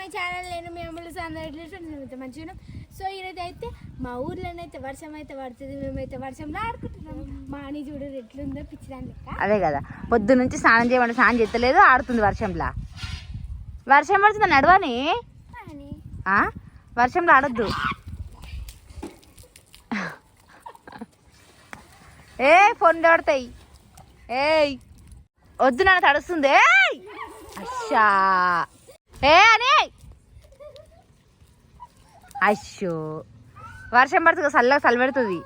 My channel నేను మీ అమ్మలు మంచిగా సో ఈరోజు అయితే మా ఊర్లోనైతే వర్షం అయితే పడుతుంది మేమైతే వర్షంలో ఆడుకుంటున్నాం. మా అని చూడు ఎట్లుందో పిచ్చిదాని లెక్క. అదే కదా పొద్దు నుంచి స్నానం చేయమంటే స్నానం చేస్తలేదు ఆడుతుంది వర్షంలా. వర్షం పడుతుంది నడవని? వర్షంలో ఆడొద్దు. ఏ ఫోన్ పడతాయి ఏయ్ వద్దు నన్ను తడుస్తుంది. అచ్చా. ఏ అని! అయ్యో. వర్షం పడుతుంది? చల్లగా చల్లబెడుతుంది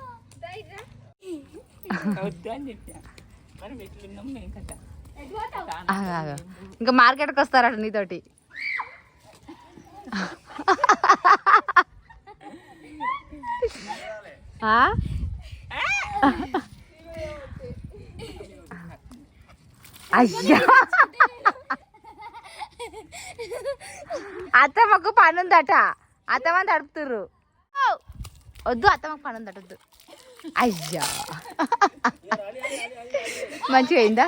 ఇంకా మార్కెట్కి వస్తారట నీతోటి. అయ్యా. అత్తమ్మకు పని ఉందట అత్తమ్మ తడుపుతుర్రు. వద్దు అత్తమ్మకు పని ఉందట వద్దు. అయ్యా. మంచిగా అయిందా?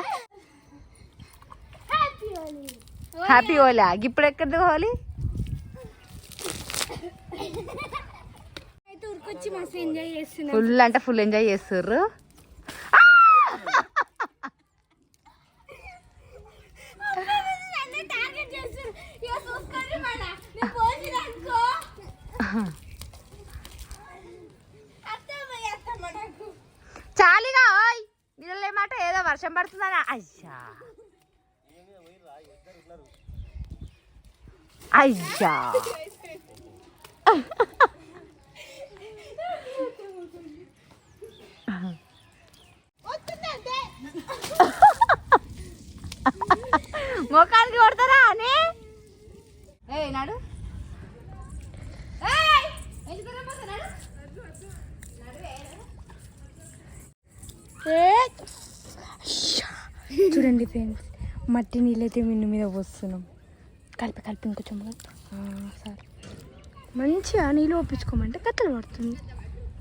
హ్యాపీ ఓలా ఇప్పుడు ఎక్కడ చేస్తున్నాం ఫుల్ అంటే ఫుల్ ఎంజాయ్ చేస్తుర్రు నన్ను టార్గెట్ చేస్తారు ఇక చూసుకోండి మన నేను పోసిన అనుకో అత్తమ్మ అత్తమ్మ నాకు చాలిగా ఓయ్ నీళ్ళ మాట ఏదో వర్షం పడుతుందని. అయ్యా. అయ్యా. ముఖానికి కొడతారా అని ఏ నాడు ఏయ్! ఎందుకు రమ్మంటున్నాడు? చూడండి ఫ్రెండ్స్ మట్టి నీళ్ళైతే మిన్ను మీద పోస్తున్నాం. కలిపి కలిపి ఇంకొంచెం సార్. మంచిగా నీళ్ళు ఒప్పించుకోమంటే కత్తలు పడుతుంది.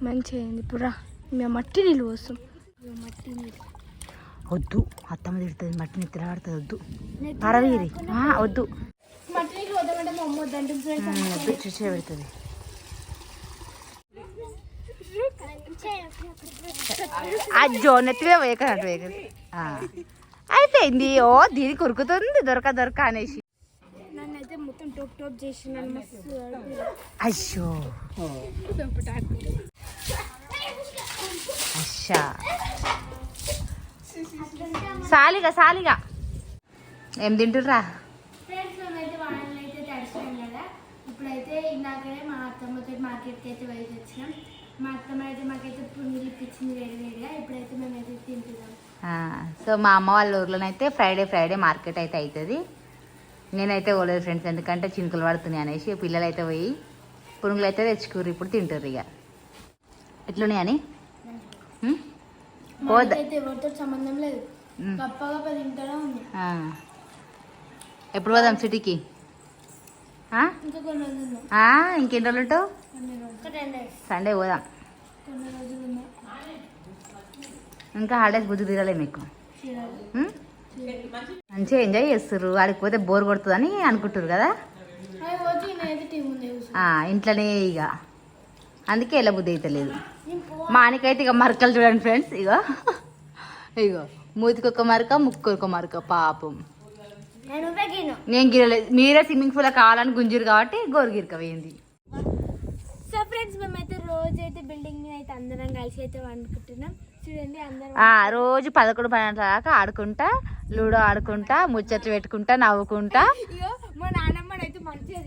మంచిగా అయింది. ఇప్పుడు రా మేము మట్టి నీళ్ళు పోస్తాం. మట్టి నీళ్ళు. వద్దు అత్తమ్మ తిడుతుంది మట్టి నెత్తిన పడుతుంది వద్దు. పరవీరి వద్దు. మట్టి నీళ్ళు పోదామంటే మా అమ్మ వద్దంటుంది ఫ్రెండ్స్ ఉమ్, వద్దు చూసే పెడుతుంది. అజ్జో నెత్తివే వేయకనట్టు వేయక అయిపోయింది. ఓ దీని కొరుకుతుంది. దొరక దొరక అనేసి. అయ్యో. అచ్చా. సాలిగా సాలిగా. ఏం తింటుర్రా? ఇప్పుడైతే ఇందాకనే మా అత్తమ్మతో మార్కెట్కి అయితే వెళ్ళి వచ్చినాం మా అత్తమ్మ అయితే మాకైతే పుంగిలు ఇప్పించింది వేడి వేడిగా ఇప్పుడైతే మేమైతే తింటున్నాం. ఆ, సో మా అమ్మ వాళ్ళ ఊర్లోనైతే ఫ్రైడే ఫ్రైడే మార్కెట్ అయితే అవుతుంది నేనైతే పోలేదు ఫ్రెండ్స్ ఎందుకంటే చినుకులు పడుతున్నాయి అనేసి పిల్లలు అయితే పోయి పునుగులు అయితే తెచ్చుకోరు ఇప్పుడు తింటారు ఇక ఎట్లున్నాయి అని? ఎవరితో సంబంధం లేదు. ఎప్పుడు పోదాం సిటీకి? ఇంకెన్ని రోజులు ఉంటావు? సండే పోదాం ఇంకా హాలిడేస్ బుద్ధి తీరలే మీకు? మంచిగా ఎంజాయ్ చేస్తారు వాడికి పోతే బోర్ కొడుతుందని అనుకుంటారు కదా? ఇంట్లోనే ఇక. అందుకే ఎలా బుద్ధి అయితే లేదు మా ఆయనకైతే ఇక మరకలు చూడండి ఫ్రెండ్స్ ఇగో. ఇగో మూతికి ఒక మరక ముక్కు ఒక మరక పాపం నేను గిరలేదు మీరే స్విమ్మింగ్ పూల్ కావాలని గుంజురు కాబట్టి గోరుగిరక వేయింది సో ఫ్రెండ్స్ మేమైతే రోజు అయితే బిల్డింగ్ మీద అయితే అందరం కలిసి అయితే వండుకుంటున్నాం. చూడండి అందరం ఆ రోజు పదకొండు పన్నెండు దాకా ఆడుకుంటా లూడో ఆడుకుంటా ముచ్చట్లు పెట్టుకుంటా నవ్వుకుంటా. ఇగో మా నాన్నమ్మని అయితే మంచిగా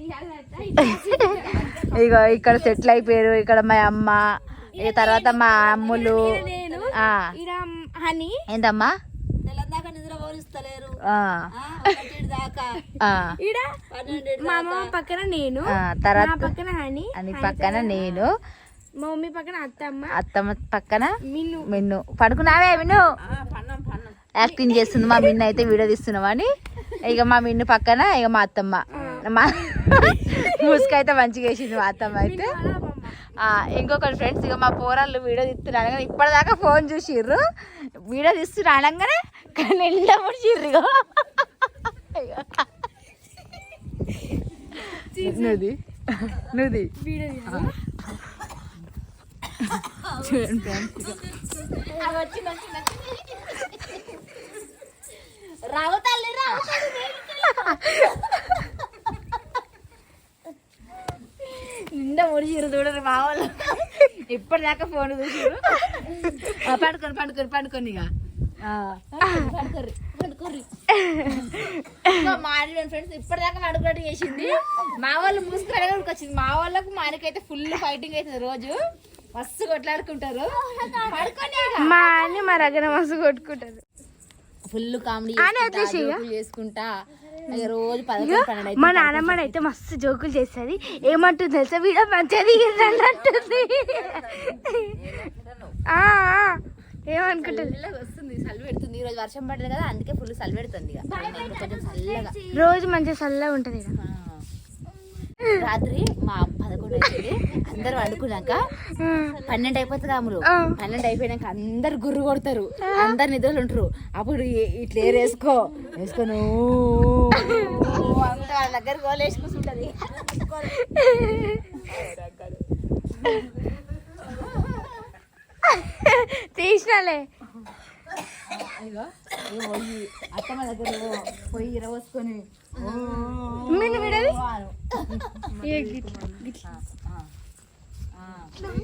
ఇగో ఇక్కడ సెటిల్ అయిపోయారు ఇక్కడ మా అమ్మ తర్వాత మా అమ్ములు హనీ. ఏందమ్మా? మా అమ్మ పక్కన నేను తర్వాత పక్కన హనీ అని పక్కన నేను. మా మమ్మీ పక్కన అత్తమ్మ అత్తమ్మ పక్కన మిన్ను. మిన్ను. పడుకున్నావే మిన్ను? పన్నం పన్నం. యాక్టింగ్ చేస్తుంది మా మిన్ను అయితే వీడియో తీస్తున్నామని ఇక మా మిన్ను పక్కన ఇక మా అత్తమ్మ. మా ముసుకైతే మంచిగా వేసింది మా అత్తమ్మ అయితే. ఇంకొకటి ఫ్రెండ్స్ ఇక మా పోరాళ్ళు వీడియో తీస్తున్నారు కానీ ఇప్పటిదాకా ఫోన్ చూసిర్రు వీడియో తీస్తున్నారు అనగానే కానీ వెళ్ళ ముడిచిర్రు. ఇగో. నువ్వుది నువ్వుది చూడండి రావు తల్లి రావు ముడిచిరు చూడరు మా వాళ్ళు. ఇప్పటిదాకా ఫోన్ చూసిరు ఆ, పడుకోరు పడుకోరు పడుకోని ఇక. ఆ, పడుకోర్రి పడుకోర్రి. ఇంకా మా ఫ్రెండ్స్ ఇప్పటిదాకా పడుకోవడం చేసింది. మా వాళ్ళు మూసుకురావడానికి వచ్చింది. మా వాళ్ళకు మా ఆయనకైతే ఫుల్ ఫైటింగ్ అవుతుంది రోజు. మస్తు కొట్లాడుకుంటారు. మా అని మా రగన మస్తు కొట్టుకుంటారు. Full comedy. చేసుకుంటా. రోజు మా నాన్నమ్మ అయితే మస్తు జోకులు చేస్తుంది. ఏమంటుంది తెలుసా? వీడియో మంచిగా దిగిందండి అంటుంది ఆ, ఆ, ఏమనుకుంటుంది? చల్లగా వస్తుంది చలి పెడుతుంది. ఈ రోజు వర్షం కదా అందుకే ఫుల్ చలి పెడుతుంది రోజు మంచిగా చల్లగా ఉంటుంది. రాత్రి మా అందరు వండుకున్నాక పన్నెండు అయిపోతుంది అమ్ములు. పన్నెండు అయిపోయినాక అందరు గుర్రు కొడతారు. అందరు నిద్రలు ఉంటారు. అప్పుడు ఇట్లా ఏరు వేసుకో. వేసుకొని అంతా వాళ్ళ దగ్గర గోలు వేసి కూర్చుంటది తీసినాలే పోయి అత్తమ్మ దగ్గర పోయి ఇరవసుకొని మిన్ను విడది?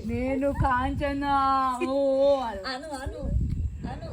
నేను కాంచనా. ఓ అను అను అను